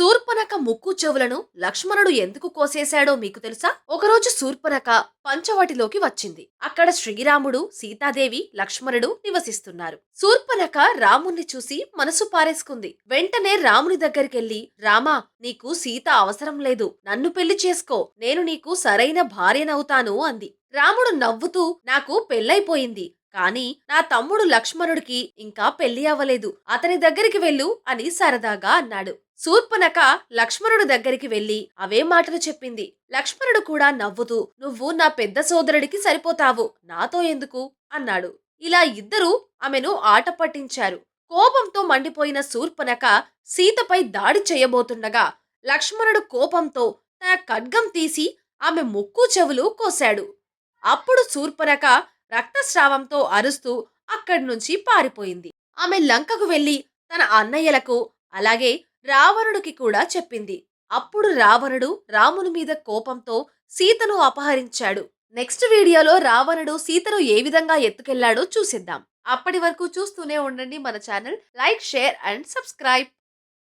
శూర్పనక ముక్కు చెవులను లక్ష్మణుడు ఎందుకు కోసేశాడో మీకు తెలుసా? ఒకరోజు శూర్పనక పంచవటిలోకి వచ్చింది. అక్కడ శ్రీరాముడు సీతాదేవి లక్ష్మణుడు నివసిస్తున్నారు. శూర్పనక రాముణ్ణి చూసి మనసు పారేసుకుంది. వెంటనే రాముని దగ్గరికెళ్ళి రామా నీకు సీత అవసరం లేదు. నన్ను పెళ్ళి చేసుకో. నేను నీకు సరైన భార్యనవుతాను అంది. రాముడు నవ్వుతూ నాకు పెళ్ళైపోయింది. కానీ నా తమ్ముడు లక్ష్మణుడికి ఇంకా పెళ్ళి అవ్వలేదు. అతని దగ్గరికి వెళ్ళు అని సరదాగా అన్నాడు. శూర్పనక లక్ష్మణుడు దగ్గరికి వెళ్ళి అవే మాటలు చెప్పింది. లక్ష్మణుడు కూడా నవ్వుతూ నువ్వు నా పెద్ద సోదరుడికి సరిపోతావు. నాతో ఎందుకు? అన్నాడు. ఇలా ఇద్దరూ ఆమెను ఆట పట్టించారు. కోపంతో మండిపోయిన శూర్పనక సీతపై దాడి చేయబోతుండగా లక్ష్మణుడు కోపంతో తన ఖడ్గం తీసి ఆమె ముక్కు చెవులు కోశాడు. అప్పుడు శూర్పనక రక్తస్రావంతో అరుస్తూ అక్కడి నుంచి పారిపోయింది. ఆమె లంకకు వెళ్ళి తన అన్నయ్యలకు అలాగే రావణుడికి కూడా చెప్పింది. అప్పుడు రావణుడు రాముని మీద కోపంతో సీతను అపహరించాడు. నెక్స్ట్ వీడియోలో రావణుడు సీతను ఏ విధంగా ఎత్తుకెళ్ళాడో చూసిద్దాం. అప్పటి వరకు చూస్తూనే ఉండండి మన channel. Like share and subscribe.